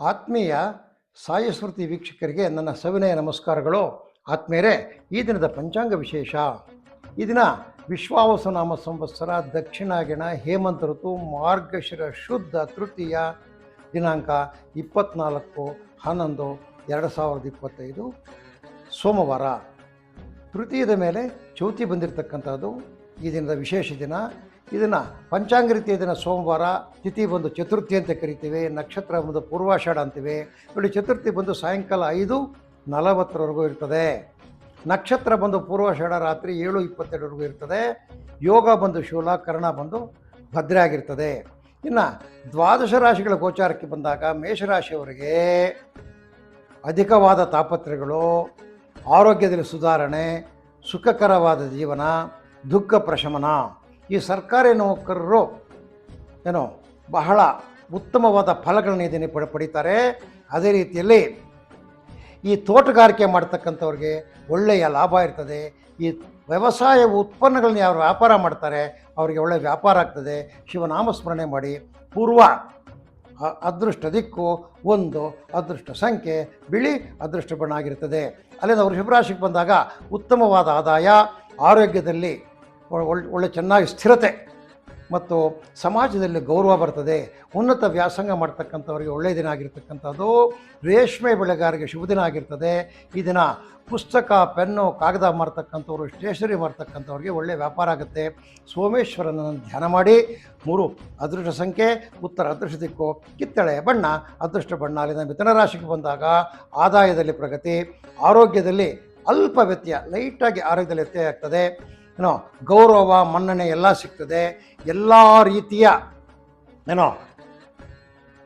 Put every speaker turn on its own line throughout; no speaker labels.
ಆತ್ಮೀಯ ಸಾಯಸ್ಮೃತಿ ವೀಕ್ಷಕರಿಗೆ ನನ್ನ ಸವಿನಯ ನಮಸ್ಕಾರಗಳು. ಆತ್ಮೀಯರೇ, ಈ ದಿನದ ಪಂಚಾಂಗ ವಿಶೇಷ. ಈ ದಿನ ವಿಶ್ವಾವಸನಾಮ ಸಂವತ್ಸರ ದಕ್ಷಿಣಾಗಿಣ ಹೇಮಂತ ಋತು, ಮಾರ್ಗಶಿರ, ಶುದ್ಧ ತೃತೀಯ ದಿನಾಂಕ ಇಪ್ಪತ್ನಾಲ್ಕು, ಹನ್ನೊಂದು, ಎರಡು ಸಾವಿರದ ಇಪ್ಪತ್ತೈದು, ಸೋಮವಾರ. ತೃತೀಯದ ಮೇಲೆ ಚೌತಿ ಬಂದಿರತಕ್ಕಂಥದ್ದು ಈ ದಿನದ ವಿಶೇಷ ದಿನ. ಇದನ್ನು ಪಂಚಾಂಗ ರೀತಿಯ ದಿನ ಸೋಮವಾರ, ತಿಥಿ ಬಂದು ಚತುರ್ಥಿ ಅಂತ ಕರಿತೀವಿ, ನಕ್ಷತ್ರ ಬಂದು ಪೂರ್ವಾಷಾಢ ಅಂತೀವಿ. ನೋಡಿ, ಚತುರ್ಥಿ ಬಂದು ಸಾಯಂಕಾಲ ಐದು ನಲವತ್ತರವರೆಗೂ ಇರ್ತದೆ. ನಕ್ಷತ್ರ ಬಂದು ಪೂರ್ವಾಷಾಢ ರಾತ್ರಿ ಏಳು ಇಪ್ಪತ್ತೆರಡವರೆಗೂ ಇರ್ತದೆ. ಯೋಗ ಬಂದು ಶೂಲ, ಕರ್ಣ ಬಂದು ಭದ್ರೆ ಆಗಿರ್ತದೆ. ಇನ್ನು ದ್ವಾದಶ ರಾಶಿಗಳ ಗೋಚಾರಕ್ಕೆ ಬಂದಾಗ ಮೇಷರಾಶಿಯವರಿಗೆ ಅಧಿಕವಾದ ತಾಪತ್ರೆಗಳು ಆರೋಗ್ಯದಲ್ಲಿ ಸುಧಾರಣೆ, ಸುಖಕರವಾದ ಜೀವನ, ದುಃಖ ಪ್ರಶಮನ. ಈ ಸರ್ಕಾರಿ ನೌಕರರು ಏನೋ ಬಹಳ ಉತ್ತಮವಾದ ಫಲಗಳನ್ನ ಇದನ್ನು ಪಡ, ಪಡಿತಾರೆ. ಅದೇ ರೀತಿಯಲ್ಲಿ ಈ ತೋಟಗಾರಿಕೆ ಮಾಡ್ತಕ್ಕಂಥವ್ರಿಗೆ ಒಳ್ಳೆಯ ಲಾಭ ಇರ್ತದೆ. ಈ ವ್ಯವಸಾಯ ಉತ್ಪನ್ನಗಳನ್ನ ಯಾರು ವ್ಯಾಪಾರ ಮಾಡ್ತಾರೆ, ಅವರಿಗೆ ಒಳ್ಳೆಯ ವ್ಯಾಪಾರ ಆಗ್ತದೆ. ಶಿವನಾಮಸ್ಮರಣೆ ಮಾಡಿ ಪೂರ್ವ ಅದೃಷ್ಟ ದಿಕ್ಕು ಒಂದು ಅದೃಷ್ಟ ಸಂಖ್ಯೆ, ಬಿಳಿ ಅದೃಷ್ಟ ಬಣ್ಣ ಆಗಿರ್ತದೆ. ಅಲ್ಲಿಂದ ಅವರು ಶಿವರಾಶಿಗೆ ಬಂದಾಗ ಉತ್ತಮವಾದ ಆದಾಯ, ಆರೋಗ್ಯದಲ್ಲಿ ಒಳ್ಳೆ ಚೆನ್ನಾಗಿ ಸ್ಥಿರತೆ ಮತ್ತು ಸಮಾಜದಲ್ಲಿ ಗೌರವ ಬರ್ತದೆ, ಉನ್ನತ ವ್ಯಾಸಂಗ ಮಾಡ್ತಕ್ಕಂಥವ್ರಿಗೆ ಒಳ್ಳೆಯ ದಿನ ಆಗಿರ್ತಕ್ಕಂಥದ್ದು, ರೇಷ್ಮೆ ಬೆಳೆಗಾರರಿಗೆ ಶುಭ ದಿನ ಆಗಿರ್ತದೆ. ಈ ದಿನ ಪುಸ್ತಕ, ಪೆನ್ನು, ಕಾಗದ ಮಾಡ್ತಕ್ಕಂಥವ್ರು ಸ್ಟೇಷನರಿ ಮಾರ್ತಕ್ಕಂಥವ್ರಿಗೆ ಒಳ್ಳೆಯ ವ್ಯಾಪಾರ ಆಗುತ್ತೆ. ಸೋಮೇಶ್ವರನನ್ನು ಧ್ಯಾನ ಮಾಡಿ, ಮೂರು ಅದೃಷ್ಟ ಸಂಖ್ಯೆ, ಉತ್ತರ ಅದೃಷ್ಟ ದಿಕ್ಕು, ಕಿತ್ತಳೆ ಬಣ್ಣ, ಅದೃಷ್ಟ ಬಣ್ಣ ಅಲ್ಲಿನ ಮಿಥುನ ರಾಶಿಗೆ ಬಂದಾಗ ಆದಾಯದಲ್ಲಿ ಪ್ರಗತಿ, ಆರೋಗ್ಯದಲ್ಲಿ ಅಲ್ಪ ವ್ಯತ್ಯಯ ಲೈಟಾಗಿ ಆರೋಗ್ಯದಲ್ಲಿ ವ್ಯತ್ಯಯ ಆಗ್ತದೆ. ಏನೋ ಗೌರವ, ಮನ್ನಣೆ ಎಲ್ಲ ಸಿಗ್ತದೆ. ಎಲ್ಲ ರೀತಿಯ ಏನೋ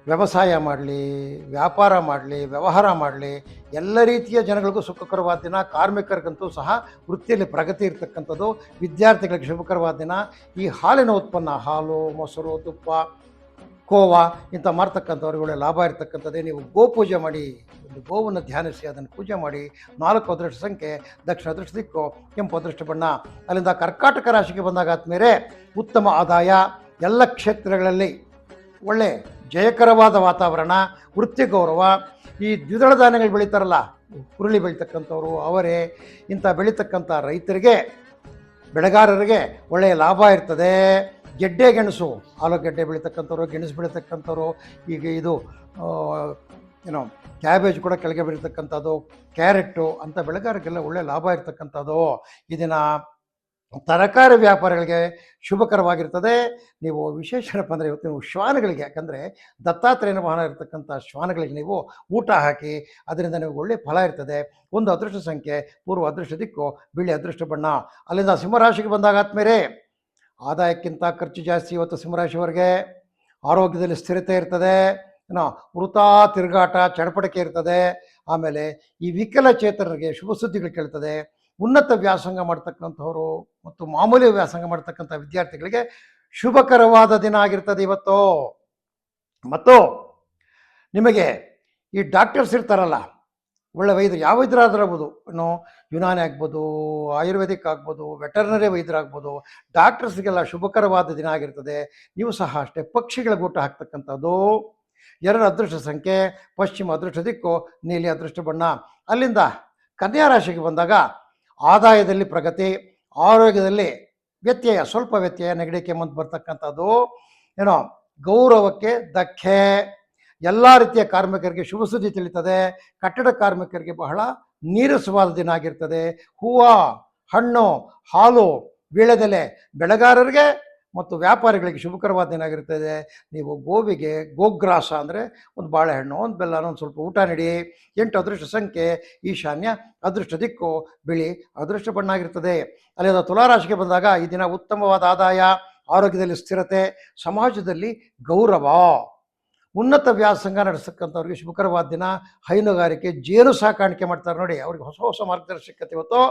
ವ್ಯವಸಾಯ ಮಾಡಲಿ, ವ್ಯಾಪಾರ ಮಾಡಲಿ, ವ್ಯವಹಾರ ಮಾಡಲಿ, ಎಲ್ಲ ರೀತಿಯ ಜನಗಳಿಗೂ ಸುಖಕರವಾದ ದಿನ, ಕಾರ್ಮಿಕರಿಗಂತೂ ಸಹ ವೃತ್ತಿಯಲ್ಲಿ ಪ್ರಗತಿ ಇರ್ತಕ್ಕಂಥದ್ದು. ವಿದ್ಯಾರ್ಥಿಗಳಿಗೆ ಶುಭಕರವಾದ ದಿನ. ಈ ಹಾಲಿನ ಉತ್ಪನ್ನ ಹಾಲು, ಮೊಸರು, ತುಪ್ಪ ಕೋವಾ, ಇಂಥ ಮಾಡ್ತಕ್ಕಂಥವ್ರಿಗೆ ಲಾಭ ಇರ್ತಕ್ಕಂಥದ್ದೇ ನೀವು ಗೋಪೂಜೆ ಮಾಡಿ, ಒಂದು ಗೋವನ್ನು ಧ್ಯಾನಿಸಿ, ಅದನ್ನು ಪೂಜೆ ಮಾಡಿ, ನಾಲ್ಕು ಅದೃಷ್ಟ ಸಂಖ್ಯೆ, ದಕ್ಷಿಣ ಅದೃಷ್ಟ ದಿಕ್ಕು, ಕೆಂಪು ಅದೃಷ್ಟ ಬಣ್ಣ. ಅಲ್ಲಿಂದ ಕರ್ಕಾಟಕ ರಾಶಿಗೆ ಬಂದಾಗ ಆದ್ಮೇಲೆ ಉತ್ತಮ ಆದಾಯ, ಎಲ್ಲ ಕ್ಷೇತ್ರಗಳಲ್ಲಿ ಒಳ್ಳೆ ಜಯಕರವಾದ ವಾತಾವರಣ, ವೃತ್ತಿ ಗೌರವ. ಈ ದ್ವಿದಳ ಧಾನ್ಯಗಳು ಬೆಳೀತಾರಲ್ಲ, ಹುರುಳಿ ಬೆಳೀತಕ್ಕಂಥವ್ರು, ಅವರೇ, ಇಂಥ ಬೆಳೀತಕ್ಕಂಥ ರೈತರಿಗೆ, ಬೆಳೆಗಾರರಿಗೆ ಒಳ್ಳೆಯ ಲಾಭ ಇರ್ತದೆ. ಗೆಡ್ಡೆ ಗೆಣಸು ಆಲೂಗೆಡ್ಡೆ ಬೆಳೀತಕ್ಕಂಥವ್ರು, ಗೆಣಸು ಬೆಳೀತಕ್ಕಂಥವ್ರು, ಈಗ ಇದು ಏನೋ ಕ್ಯಾಬೇಜ್ ಕೂಡ ಕೆಳಗೆ ಬೆಳೀತಕ್ಕಂಥದ್ದು ಕ್ಯಾರೆಟ್ಟು ಅಂಥ ಬೆಳೆಗಾರರಿಗೆಲ್ಲ ಒಳ್ಳೆಯ ಲಾಭ ಇರ್ತಕ್ಕಂಥದ್ದು. ಇದನ್ನು ತರಕಾರಿ ವ್ಯಾಪಾರಿಗಳಿಗೆ ಶುಭಕರವಾಗಿರ್ತದೆ. ನೀವು ವಿಶೇಷ ಅಂದರೆ ಇವತ್ತು ನೀವು ಶ್ವಾನಗಳಿಗೆ, ಯಾಕಂದರೆ ದತ್ತಾತ್ರೇಯನ ವಾಹನ ಇರತಕ್ಕಂಥ ಶ್ವಾನಗಳಿಗೆ ನೀವು ಊಟ ಹಾಕಿ, ಅದರಿಂದ ನಿಮಗೆ ಒಳ್ಳೆಯ ಫಲ ಇರ್ತದೆ. ಒಂದು ಅದೃಷ್ಟ ಸಂಖ್ಯೆ, ಪೂರ್ವ ಅದೃಷ್ಟ ದಿಕ್ಕು, ಬಿಳಿ ಅದೃಷ್ಟ ಬಣ್ಣ. ಅಲ್ಲಿಂದ ಸಿಂಹರಾಶಿಗೆ ಬಂದಾಗ ಆದ್ಮೇಲೆ ಆದಾಯಕ್ಕಿಂತ ಖರ್ಚು ಜಾಸ್ತಿ ಇವತ್ತು ಸಿಂಹರಾಶಿಯವರಿಗೆ. ಆರೋಗ್ಯದಲ್ಲಿ ಸ್ಥಿರತೆ ಇರ್ತದೆ. ಏನೋ ವೃತ ತಿರುಗಾಟ, ಚಡಪಡಿಕೆ ಇರ್ತದೆ. ಆಮೇಲೆ ಈ ವಿಕಲಚೇತನರಿಗೆ ಶುಭ ಸುದ್ದಿಗಳು ಕೇಳ್ತದೆ. ಉನ್ನತ ವ್ಯಾಸಂಗ ಮಾಡ್ತಕ್ಕಂಥವ್ರು ಮತ್ತು ಮಾಮೂಲಿ ವ್ಯಾಸಂಗ ಮಾಡ್ತಕ್ಕಂಥ ವಿದ್ಯಾರ್ಥಿಗಳಿಗೆ ಶುಭಕರವಾದ ದಿನ ಆಗಿರ್ತದೆ ಇವತ್ತು. ಮತ್ತು ನಿಮಗೆ ಈ ಡಾಕ್ಟರ್ಸ್ ಇರ್ತಾರಲ್ಲ ಒಳ್ಳೆ ವೈದ್ಯರು, ಯಾವ ವೈದ್ಯರಾದ್ರಾಗ್ಬೋದು? ಇನ್ನು ಯುನಾನಿ ಆಗ್ಬೋದು, ಆಯುರ್ವೇದಿಕ್ ಆಗ್ಬೋದು, ವೆಟರ್ನರಿ ವೈದ್ಯರಾಗ್ಬೋದು, ಡಾಕ್ಟರ್ಸ್ಗೆಲ್ಲ ಶುಭಕರವಾದ ದಿನ ಆಗಿರ್ತದೆ. ನೀವು ಸಹ ಅಷ್ಟೇ ಪಕ್ಷಿಗಳ ಗೂಟ ಹಾಕ್ತಕ್ಕಂಥದ್ದು. ಎರಡು ಅದೃಷ್ಟ ಸಂಖ್ಯೆ, ಪಶ್ಚಿಮ ಅದೃಷ್ಟ ದಿಕ್ಕು, ನೀಲಿ ಅದೃಷ್ಟ ಬಣ್ಣ. ಅಲ್ಲಿಂದ ಕನ್ಯಾ ರಾಶಿಗೆ ಬಂದಾಗ ಆದಾಯದಲ್ಲಿ ಪ್ರಗತಿ, ಆರೋಗ್ಯದಲ್ಲಿ ವ್ಯತ್ಯಯ, ಸ್ವಲ್ಪ ವ್ಯತ್ಯಯ, ನೆಗಡಿ ಕೆಮ್ಮಂತ ಬರ್ತಕ್ಕಂಥದ್ದು. ಏನೋ ಗೌರವಕ್ಕೆ ಧಕ್ಕೆ ಎಲ್ಲ ರೀತಿಯ ಕಾರ್ಮಿಕರಿಗೆ ಶುಭ ಸುದ್ದಿ ತಿಳಿತದೆ. ಕಟ್ಟಡ ಕಾರ್ಮಿಕರಿಗೆ ಬಹಳ ನೀರಸವಾದ ದಿನ ಆಗಿರ್ತದೆ. ಹೂವು, ಹಣ್ಣು, ಹಾಲು, ವೀಳ್ಯದೆಲೆ ಬೆಳೆಗಾರರಿಗೆ ಮತ್ತು ವ್ಯಾಪಾರಿಗಳಿಗೆ ಶುಭಕರವಾದ ದಿನ ಆಗಿರ್ತದೆ. ನೀವು ಗೋವಿಗೆ ಗೋಗ್ರಾಸ ಅಂದರೆ ಒಂದು ಬಾಳೆಹಣ್ಣು, ಒಂದು ಬೆಲ್ಲನ ಒಂದು ಸ್ವಲ್ಪ ಊಟ ನೀಡಿ. ಎಂಟು ಅದೃಷ್ಟ ಸಂಖ್ಯೆ, ಈಶಾನ್ಯ ಅದೃಷ್ಟ ದಿಕ್ಕು, ಬಿಳಿ ಅದೃಷ್ಟ ಬಣ್ಣ ಆಗಿರ್ತದೆ ಅಲ್ಲಿಂದ ತುಲಾರಾಶಿಗೆ ಬಂದಾಗ ಈ ದಿನ ಉತ್ತಮವಾದ ಆದಾಯ, ಆರೋಗ್ಯದಲ್ಲಿ ಸ್ಥಿರತೆ, ಸಮಾಜದಲ್ಲಿ ಗೌರವ. ಉನ್ನತ ವ್ಯಾಸಂಗ ನಡೆಸ್ತಕ್ಕಂಥವ್ರಿಗೆ ಶುಭಕರವಾದ ದಿನ. ಹೈನುಗಾರಿಕೆ ಜೇನು ಸಾಕಾಣಿಕೆ ಮಾಡ್ತಾರೆ ನೋಡಿ, ಅವ್ರಿಗೆ ಹೊಸ ಹೊಸ ಮಾರ್ಗದರ್ಶಕತೆ ಇವತ್ತು.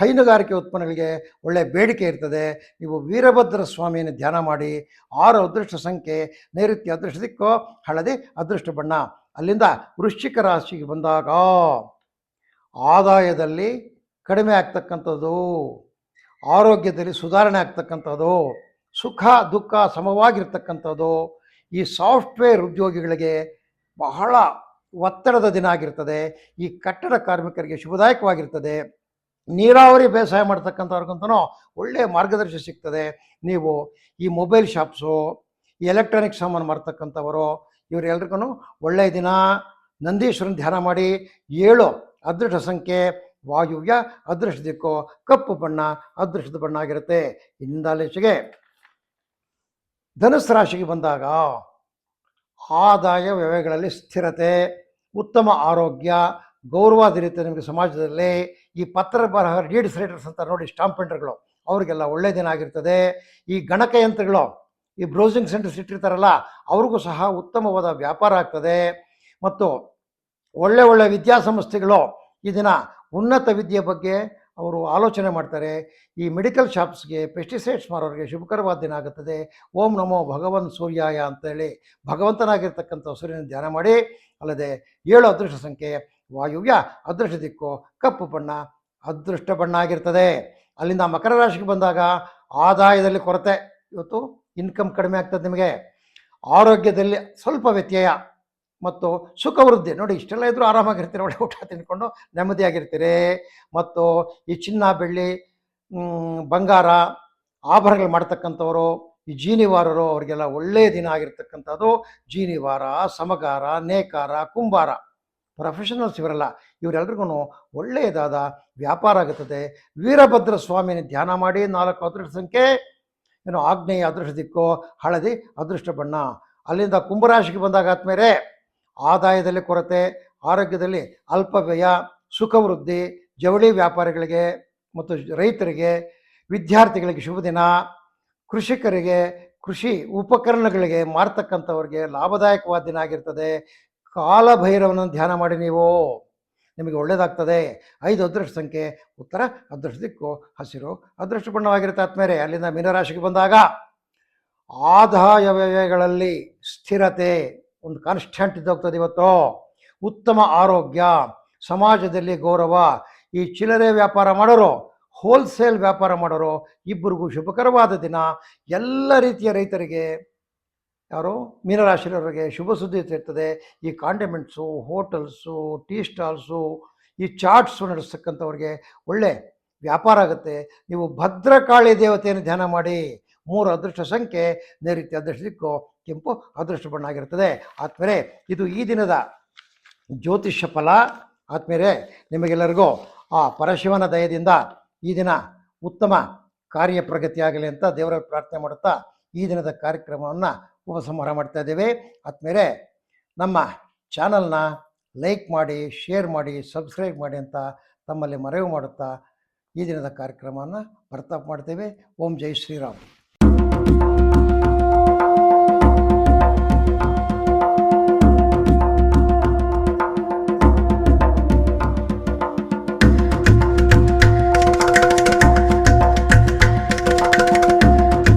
ಹೈನುಗಾರಿಕೆ ಉತ್ಪನ್ನಗಳಿಗೆ ಒಳ್ಳೆಯ ಬೇಡಿಕೆ ಇರ್ತದೆ. ನೀವು ವೀರಭದ್ರ ಸ್ವಾಮಿಯನ್ನು ಧ್ಯಾನ ಮಾಡಿ, ಆರು ಅದೃಷ್ಟ ಸಂಖ್ಯೆ, ನೈಋತ್ಯ ಅದೃಷ್ಟ ದಿಕ್ಕು, ಹಳದಿ ಅದೃಷ್ಟ ಬಣ್ಣ, ಅಲ್ಲಿಂದ ವೃಶ್ಚಿಕ ರಾಶಿಗೆ ಬಂದಾಗ ಆದಾಯದಲ್ಲಿ ಕಡಿಮೆ ಆಗ್ತಕ್ಕಂಥದ್ದು, ಆರೋಗ್ಯದಲ್ಲಿ ಸುಧಾರಣೆ ಆಗ್ತಕ್ಕಂಥದ್ದು, ಸುಖ, ದುಃಖ ಸಮವಾಗಿರ್ತಕ್ಕಂಥದ್ದು ಈ ಸಾಫ್ಟ್ವೇರ್ ಉದ್ಯೋಗಿಗಳಿಗೆ ಬಹಳ ಒತ್ತಡದ ದಿನ ಆಗಿರ್ತದೆ. ಈ ಕಟ್ಟಡ ಕಾರ್ಮಿಕರಿಗೆ ಶುಭದಾಯಕವಾಗಿರ್ತದೆ. ನೀರಾವರಿ ಬೇಸಾಯ ಮಾಡ್ತಕ್ಕಂಥವ್ರಿಗಂತೂ ಒಳ್ಳೆಯ ಮಾರ್ಗದರ್ಶನ ಸಿಗ್ತದೆ. ನೀವು ಈ ಮೊಬೈಲ್ ಶಾಪ್ಸು, ಈ ಎಲೆಕ್ಟ್ರಾನಿಕ್ ಸಾಮಾನು ಮಾರ್ತಕ್ಕಂಥವರು ಇವರೆಲ್ರಿಗೂ ಒಳ್ಳೆಯ ದಿನ. ನಂದೀಶ್ವರನ ಧ್ಯಾನ ಮಾಡಿ, ಏಳು ಅದೃಷ್ಟ ಸಂಖ್ಯೆ, ವಾಯುವ್ಯ ಅದೃಷ್ಟ ದಿಕ್ಕು, ಕಪ್ಪು ಬಣ್ಣ ಅದೃಷ್ಟದ ಬಣ್ಣ ಆಗಿರುತ್ತೆ. ಇಲ್ಲಿಂದ ಧನುಸ್ಸು ರಾಶಿಗೆ ಬಂದಾಗ ಆದಾಯ ವ್ಯಯಗಳಲ್ಲಿ ಸ್ಥಿರತೆ, ಉತ್ತಮ ಆರೋಗ್ಯ, ಗೌರವ ದೊರೆಯುತ್ತೆ ನಿಮಗೆ ಸಮಾಜದಲ್ಲಿ ಈ ಪತ್ರ ಬರಹ ರೀಡ್ಸ್ ರೈಟರ್ಸ್ ಅಂತ ನೋಡಿ ಸ್ಟಾಂಪ್ ಪ್ರಿಂಟರ್ಗಳು ಅವರಿಗೆಲ್ಲ ಒಳ್ಳೆಯ ದಿನ ಆಗಿರ್ತದೆ. ಈ ಗಣಕಯಂತ್ರಗಳು, ಈ ಬ್ರೌಸಿಂಗ್ ಸೆಂಟರ್ಸ್ ಇಟ್ಟಿರ್ತಾರಲ್ಲ, ಅವ್ರಿಗೂ ಸಹ ಉತ್ತಮವಾದ ವ್ಯಾಪಾರ ಆಗ್ತದೆ. ಮತ್ತು ಒಳ್ಳೆ ಒಳ್ಳೆ ವಿದ್ಯಾಸಂಸ್ಥೆಗಳು, ಈ ದಿನ ಉನ್ನತ ವಿದ್ಯೆ ಬಗ್ಗೆ ಅವರು ಆಲೋಚನೆ ಮಾಡ್ತಾರೆ, ಈ ಮೆಡಿಕಲ್ ಶಾಪ್ಸ್ಗೆ ಪೆಸ್ಟಿಸೈಡ್ಸ್ ಮಾರೋರಿಗೆ ಶುಭಕರವಾದ ದಿನ ಆಗುತ್ತದೆ. ಓಂ ನಮೋ ಭಗವನ್ ಸೂರ್ಯಾಯ ಅಂತೇಳಿ ಭಗವಂತನಾಗಿರ್ತಕ್ಕಂಥ ಸೂರ್ಯನ ಧ್ಯಾನ ಮಾಡಿ, ಅಲ್ಲದೆ ಏಳು ಅದೃಷ್ಟ ಸಂಖ್ಯೆ, ವಾಯುವ್ಯ ಅದೃಷ್ಟ ದಿಕ್ಕು, ಕಪ್ಪು ಬಣ್ಣ ಅದೃಷ್ಟ ಬಣ್ಣ ಆಗಿರ್ತದೆ. ಅಲ್ಲಿಂದ ಮಕರ ರಾಶಿಗೆ ಬಂದಾಗ ಆದಾಯದಲ್ಲಿ ಕೊರತೆ. ಇವತ್ತು ಇನ್ಕಮ್ ಕಡಿಮೆ ಆಗ್ತದೆ ನಿಮಗೆ. ಆರೋಗ್ಯದಲ್ಲಿ ಸ್ವಲ್ಪ ವ್ಯತ್ಯಯ. ಮತ್ತು ಸುಖ ವೃದ್ಧಿ ನೋಡಿ ಇಷ್ಟೆಲ್ಲ ಇದ್ದರೂ ಆರಾಮಾಗಿರ್ತೀರಿ, ಒಳ್ಳೆ ಊಟ ತಿನ್ಕೊಂಡು ನೆಮ್ಮದಿಯಾಗಿರ್ತೀರಿ. ಮತ್ತು ಈ ಚಿನ್ನ, ಬೆಳ್ಳಿ ಬಂಗಾರ, ಆಭರಣಗಳು ಮಾಡ್ತಕ್ಕಂಥವರು, ಈ ಜೀನಿವಾರರು ಅವರಿಗೆಲ್ಲ ಒಳ್ಳೆಯ ದಿನ ಆಗಿರ್ತಕ್ಕಂಥದ್ದು. ಜೀನಿವಾರ, ಸಮಗಾರ, ನೇಕಾರ, ಕುಂಬಾರ ಪ್ರೊಫೆಷನಲ್ಸ್ ಇವರೆಲ್ಲ ಇವರೆಲ್ರಿಗೂ ಒಳ್ಳೆಯದಾದ ವ್ಯಾಪಾರ ಆಗುತ್ತದೆ. ವೀರಭದ್ರ ಸ್ವಾಮಿನ ಧ್ಯಾನ ಮಾಡಿ, ನಾಲ್ಕು ಅದೃಷ್ಟ ಸಂಖ್ಯೆ, ಏನು ಆಗ್ನೇಯ ಅದೃಷ್ಟ ದಿಕ್ಕು, ಹಳದಿ ಅದೃಷ್ಟ ಬಣ್ಣ, ಅಲ್ಲಿಂದ ಕುಂಭರಾಶಿಗೆ ಬಂದಾಗ ಆದ್ಮೇಲೆ ಆದಾಯದಲ್ಲಿ ಕೊರತೆ, ಆರೋಗ್ಯದಲ್ಲಿ ಅಲ್ಪ ವ್ಯಯ ಸುಖ ವೃದ್ಧಿ ಜವಳಿ ವ್ಯಾಪಾರಿಗಳಿಗೆ ಮತ್ತು ರೈತರಿಗೆ, ವಿದ್ಯಾರ್ಥಿಗಳಿಗೆ ಶುಭ ದಿನ, ಕೃಷಿಕರಿಗೆ, ಕೃಷಿ ಉಪಕರಣಗಳಿಗೆ ಮಾರ್ತಕ್ಕಂಥವ್ರಿಗೆ ಲಾಭದಾಯಕವಾದ ದಿನ ಆಗಿರ್ತದೆ. ಕಾಲಭೈರವನ ಧ್ಯಾನ ಮಾಡಿ ನೀವು. ನಿಮಗೆ ಒಳ್ಳೆಯದಾಗ್ತದೆ ಐದು ಅದೃಷ್ಟ ಸಂಖ್ಯೆ, ಉತ್ತರ ಅದೃಷ್ಟ ದಿಕ್ಕು, ಹಸಿರು ಅದೃಷ್ಟ ಬಣ್ಣವಾಗಿರುತ್ತೆ ಆದ್ಮೇಲೆ ಅಲ್ಲಿಂದ ಮೀನರಾಶಿಗೆ ಬಂದಾಗ ಆದಾಯ ವ್ಯಯಗಳಲ್ಲಿ ಸ್ಥಿರತೆ. ಒಂದು ಕಾನ್ಸ್ಟೆಂಟ್ ಇದ್ದೋಗ್ತದೆ ಇವತ್ತು. ಉತ್ತಮ ಆರೋಗ್ಯ, ಸಮಾಜದಲ್ಲಿ ಗೌರವ, ಈ ಚಿಲ್ಲರೆ ವ್ಯಾಪಾರ ಮಾಡೋರು ಹೋಲ್ಸೇಲ್ ವ್ಯಾಪಾರ ಮಾಡೋರು, ಇಬ್ಬರಿಗೂ ಶುಭಕರವಾದ ದಿನ. ಎಲ್ಲ ರೀತಿಯ ರೈತರಿಗೆ, ಯಾರು? ಮೀನರಾಶಿಯವರಿಗೆ ಶುಭ ಸುದ್ದಿ ಇರ್ತದೆ. ಈ ಕಾಂಡಿಮೆಂಟ್ಸು ಹೋಟೆಲ್ಸು ಟೀ ಸ್ಟಾಲ್ಸು ಈ ಚಾಟ್ಸು ನಡೆಸ್ತಕ್ಕಂಥವ್ರಿಗೆ ಒಳ್ಳೆ ವ್ಯಾಪಾರ ಆಗುತ್ತೆ. ನೀವು ಭದ್ರಕಾಳಿ ದೇವತೆಯನ್ನು ಧ್ಯಾನ ಮಾಡಿ. ಮೂರು ಅದೃಷ್ಟ ಸಂಖ್ಯೆ ನೈರುತ್ಯ ಅದೃಷ್ಟ ದಿಕ್ಕು, ಕೆಂಪು ಅದೃಷ್ಟ ಬಣ್ಣ ಆಗಿರುತ್ತದೆ. ಆದ್ಮೇಲೆ ಇದು ಈ ದಿನದ ಜ್ಯೋತಿಷ್ಯ ಫಲ. ಆದ್ಮೇಲೆ ನಿಮಗೆಲ್ಲರಿಗೂ ಆ ಪರಶಿವನ ದಯದಿಂದ ಈ ದಿನ ಉತ್ತಮ ಕಾರ್ಯ ಪ್ರಗತಿಯಾಗಲಿ ಅಂತ ದೇವರ ಪ್ರಾರ್ಥನೆ ಮಾಡುತ್ತಾ ಈ ದಿನದ ಕಾರ್ಯಕ್ರಮವನ್ನು ಉಪಸಂಹಾರ ಮಾಡ್ತಾ ಇದ್ದೇವೆ. ಆದ್ಮೇಲೆ ನಮ್ಮ ಚಾನಲ್ನ ಲೈಕ್ ಮಾಡಿ, ಶೇರ್ ಮಾಡಿ, ಸಬ್ಸ್ಕ್ರೈಬ್ ಮಾಡಿ ಅಂತ ತಮ್ಮಲ್ಲಿ ಮನವಿ ಮಾಡುತ್ತಾ ಈ ದಿನದ ಕಾರ್ಯಕ್ರಮವನ್ನು ಪ್ರತಾಪ ಮಾಡ್ತೇವೆ. ಓಂ ಜೈ ಶ್ರೀರಾಮ್.